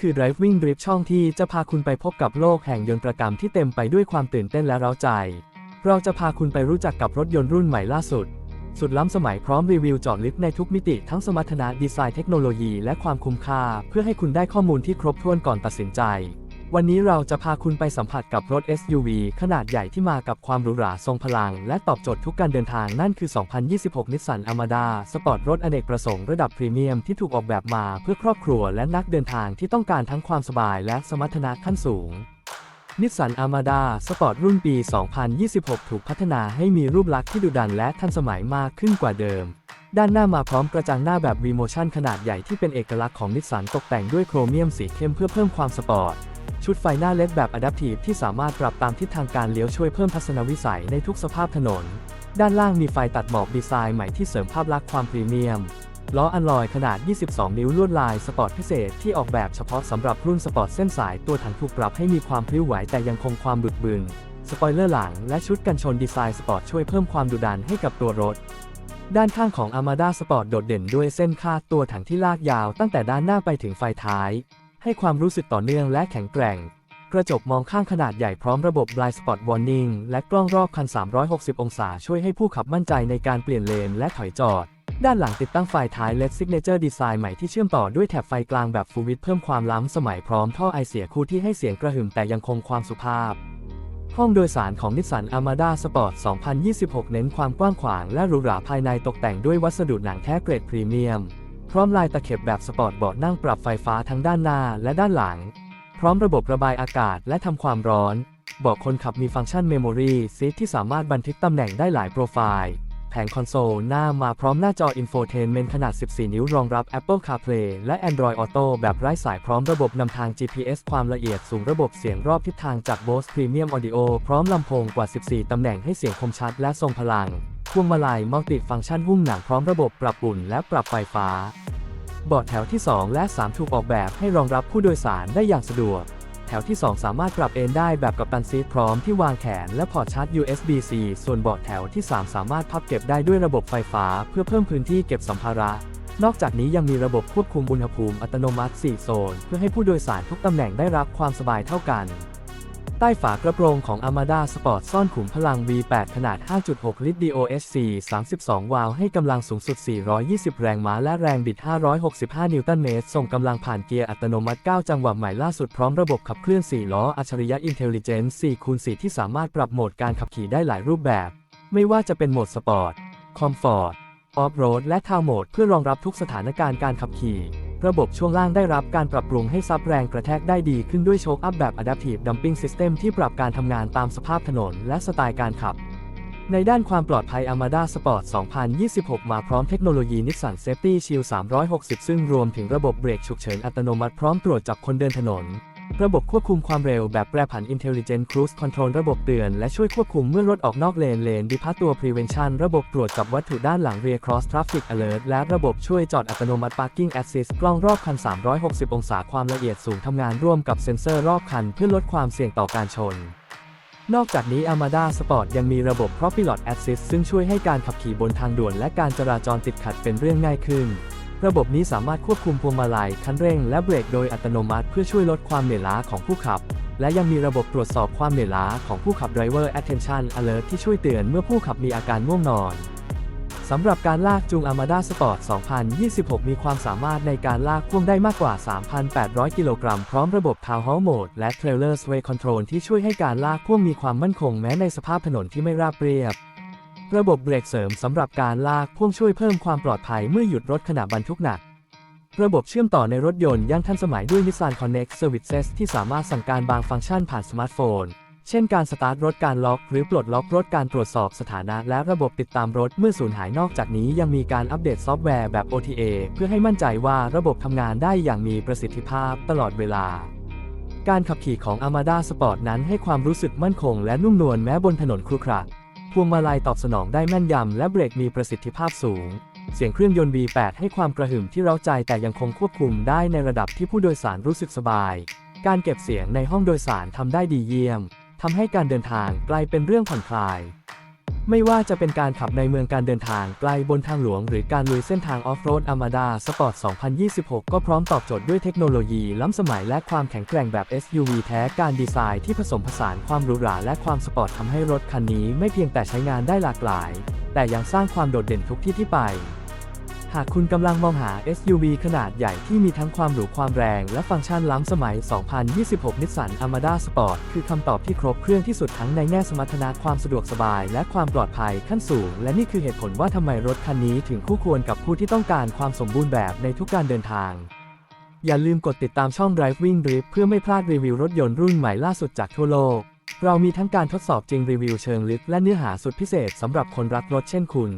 คือ Driving Drift ช่องที่จะพาคุณไปพบกับโลกแห่งยนต์ประกรรมที่เต็มไปด้วยความตื่นเต้นและเร้าใจ เราจะพาคุณไปรู้จักกับรถยนต์รุ่นใหม่ล่าสุด สุดล้ำสมัยพร้อมรีวิวจอดลิฟต์ในทุกมิติทั้งสมรรถนะดีไซน์เทคโนโลยีและความคุ้มค่า เพื่อให้คุณได้ข้อมูลที่ครบถ้วนก่อนตัดสินใจ วันนี้เราจะพาคุณไปสัมผัสกับรถ SUV ขนาดใหญ่ที่มากับความหรูหราทรงพลัง และตอบโจทย์ทุกการเดินทางนั่นคือ 2026นิสสันอ m มาดาสปอร์ตรถอเนกประสงค์ระดับพรีเมียมที่ถูกออกแบบมาเพื่อครอบครัวและนักเดินทางที่ต้องการทั้งความสบายและสมรรถนะขั้นสูงนิสสันอามาดาสปอร์ตรุ่นปี 2026 ถูกพัฒนาให้มีรูปลักษณ์ที่ดุดันและทันสมัยมากขึ้นกว่าเดิม ด้านหน้ามาพร้อมกระจังหน้าแบบ V Motion ขนาดใหญ่ที่เป็นเอกลักษณ์ของนิสสันตกแต่งด้วยโครเมียมสีเข้มเพื่อเพิ่มความสปอร์ต ชุดไฟหน้าเล็ดแบบ Adaptive ที่สามารถปรับตามทิศทางการเลี้ยวช่วยเพิ่มทัศนวิสัยในทุกสภาพถนน ด้านล่างมีไฟตัดหมอกดีไซน์ใหม่ที่เสริมภาพลักษณ์ความพรีเมียม ล้ออัลลอยขนาด 22 นิ้วลวดลายสปอร์ตพิเศษที่ออกแบบเฉพาะสำหรับรุ่นสปอร์ตเส้นสายตัวถังถูกปรับให้มีความพลิ้วไหวแต่ยังคงความบึกบึนสปอยเลอร์หลังและชุดกันชนดีไซน์สปอร์ตช่วยเพิ่มความดุดันให้กับตัวรถ ด้านข้างของ Armada Sport โดดเด่นด้วยเส้นคาดตัวถังที่ลากยาวตั้งแต่ด้านหน้าไปถึงไฟท้าย ให้ความรู้สึกต่อเนื่องและแข็งแกร่ง กระจกมองข้างขนาดใหญ่พร้อมระบบ Blind Spot Warning และกล้องรอบคัน 360 องศาช่วยให้ผู้ขับมั่นใจในการเปลี่ยนเลนและถอยจอด ด้านหลังติดตั้งไฟท้าย LED Signature Design ใหม่ที่เชื่อมต่อด้วยแถบไฟกลางแบบ Full Width เพิ่มความล้ำสมัยพร้อมท่อไอเสียคู่ที่ให้เสียงกระหึ่มแต่ยังคงความสุภาพห้องโดยสารของนิสสัน Armada Sport 2026 เน้นความกว้างขวางและหรูหราภายในตกแต่งด้วยวัสดุหนังแท้เกรดพรีเมียม ร้อมลายตะเข็บแบบสปอร์ตเบาะนั่งปรับไฟฟ้าทั้งด้านหน้าและด้านหลัง พร้อมระบบระบายอากาศและทำความร้อน เบาะคนขับมีฟังก์ชัน Memory Seat ที่สามารถบันทึกตำแหน่งได้หลายโปรไฟล์ แผงคอนโซลหน้ามาพร้อมหน้าจอ Infotainment ขนาด 14 นิ้วรองรับ Apple CarPlay และ Android Auto แบบไร้สายพร้อมระบบนำทาง GPS ความละเอียดสูงระบบเสียงรอบทิศทางจาก Bose Premium Audio พร้อมลำโพงกว่า 14 ตำแหน่งให้เสียงคมชัดและทรงพลังพวงมาลัยมัลติฟังก์ชันหุ้มหนังพร้อมระบบปรับอุ่นและปรับไฟฟ้า เบาะแถวที่ 2 และ 3 ถูกออกแบบให้รองรับผู้โดยสารได้อย่างสะดวก แถวที่ 2 สามารถปรับเอนได้แบบกับตันซีทพร้อมที่วางแขนและพอร์ตชาร์จ USB-C ส่วนเบาะแถวที่ 3 สามารถพับเก็บได้ด้วยระบบไฟฟ้า เพื่อเพิ่มพื้นที่เก็บสัมภาระ นอกจากนี้ยังมีระบบควบคุมอุณหภูมิอัตโนมัติ 4 โซน เพื่อให้ผู้โดยสารทุกตำแหน่งได้รับความสบายเท่ากัน ใต้ฝากระโปรงของ Armada Sport ซ่อนขุมพลัง V8 ขนาด 5.6 ลิตร DOHC 32 วาล์วให้กำลังสูงสุด 420 แรงม้าและแรงบิด 565 นิวตันเมตร ส่งกำลังผ่านเกียร์อัตโนมัติ 9 จังหวะใหม่ล่าสุดพร้อมระบบขับเคลื่อน 4 ล้อ อัจฉริยะ Intelligence 4คูณ4ที่สามารถปรับโหมดการขับขี่ได้หลายรูปแบบ ไม่ว่าจะเป็นโหมดสปอร์ต คอมฟอร์ต ออฟโรด และทาวโหมด เพื่อรองรับทุกสถานการณ์การขับขี่ ระบบช่วงล่างได้รับการปรับปรุงให้ซับแรงกระแทกได้ดีขึ้นด้วยโชคอัพแบบ Adaptive Dumping System ที่ปรับการทำงานตามสภาพถนนและสไตล์การขับ ในด้านความปลอดภัย Armada Sport 2026 มาพร้อมเทคโนโลยี Nissan Safety Shield 360 ซึ่งรวมถึงระบบเบรกฉุกเฉินอัตโนมัติพร้อมตรวจจับคนเดินถนน ระบบควบคุมความเร็วแบบแปรผัน Intelligent Cruise Control ระบบเตือนและช่วยควบคุมเมื่อรถออกนอกเลนเลนดิพัตตัว Prevention ระบบตรวจจับวัตถุด้านหลัง Rear Cross Traffic Alert และระบบช่วยจอดอัตโนมัติ Parking Assist กล้องรอบคัน 360 องศาความละเอียดสูงทำงานร่วมกับเซ็นเซอร์รอบคันเพื่อลดความเสี่ยงต่อการชนนอกจากนี้ Armada Sport ยังมีระบบ ProPilot Assist ซึ่งช่วยให้การขับขี่บนทางด่วนและการจราจรติดขัดเป็นเรื่องง่ายขึ้น ระบบนี้สามารถควบคุมพวงมาลัย คันเร่ง และเบรกโดยอัตโนมัติเพื่อช่วยลดความเหนื่อยล้าของผู้ขับ และยังมีระบบตรวจสอบความเหนื่อยล้าของผู้ขับ Driver Attention Alert ที่ช่วยเตือนเมื่อผู้ขับมีอาการง่วงนอนสำหรับการลากจูง Armada Sport 2026 มีความสามารถในการลากพ่วงได้มากกว่า 3,800 กิโลกรัม พร้อมระบบ Town Hall Mode และ Trailer Sway Control ที่ช่วยให้การลากพ่วงมีความมั่นคงแม้ในสภาพถนนที่ไม่ราบเรียบ ระบบเบรกเสริมสำหรับการลากพ่วงช่วยเพิ่มความปลอดภัยเมื่อหยุดรถขณะบรรทุกหนัก ระบบเชื่อมต่อในรถยนต์ยังทันสมัยด้วย Nissan Connect Services ที่สามารถสั่งการบางฟังก์ชันผ่านสมาร์ทโฟน เช่นการสตาร์ทรถการล็อก หรือปลดล็อกรถการตรวจสอบสถานะและระบบติดตามรถเมื่อสูญหายนอกจากนี้ยังมีการอัปเดตซอฟต์แวร์แบบ OTA เพื่อให้มั่นใจว่าระบบทำงานได้อย่างมีประสิทธิภาพตลอดเวลาการขับขี่ของ Armada Sport นั้นให้ความรู้สึกมั่นคงและนุ่มนวลแม้บนถนนครุขระ พวงมาลัยตอบสนองได้แม่นยำและเบรกมีประสิทธิภาพสูง เสียงเครื่องยนต์ V8 ให้ความกระหึ่มที่เร้าใจแต่ยังคงควบคุมได้ในระดับที่ผู้โดยสารรู้สึกสบาย การเก็บเสียงในห้องโดยสารทำได้ดีเยี่ยมทำให้การเดินทางกลายเป็นเรื่องผ่อนคลาย ไม่ว่าจะเป็นการขับในเมืองการเดินทางไกลบนทางหลวง หรือการลุยเส้นทางออฟโรดอามาดาสปอร์ต 2026 ก็พร้อมตอบโจทย์ด้วยเทคโนโลยีล้ำสมัยและความแข็งแกร่งแบบ SUV แท้การดีไซน์ที่ผสมผสานความหรูหราและความสปอร์ตทำให้รถคันนี้ไม่เพียงแต่ใช้งานได้หลากหลาย แต่ยังสร้างความโดดเด่นทุกที่ที่ไป หากคุณกำลังมองหา SUV ขนาดใหญ่ที่มีทั้งความหรูความแรง และฟังก์ชันล้ำสมัย 2026นิสสัน Armada Sport คือคำตอบที่ครบเครื่องที่สุดทั้งในแง่สมรรถนะความสะดวกสบาย และความปลอดภัยขั้นสูง และนี่คือเหตุผลว่าทำไมรถคันนี้ถึงคู่ควรกับผู้ที่ต้องการความสมบูรณ์แบบในทุกการเดินทาง อย่าลืมกดติดตามช่อง Driving Drip เพื่อไม่พลาดรีวิวรถยนต์รุ่นใหม่ล่าสุดจากทั่วโลก เรามีทั้งการทดสอบจริงรีวิวเชิงลึก และเนื้อหาสุดพิเศษสำหรับคนรักรถเช่นคุณ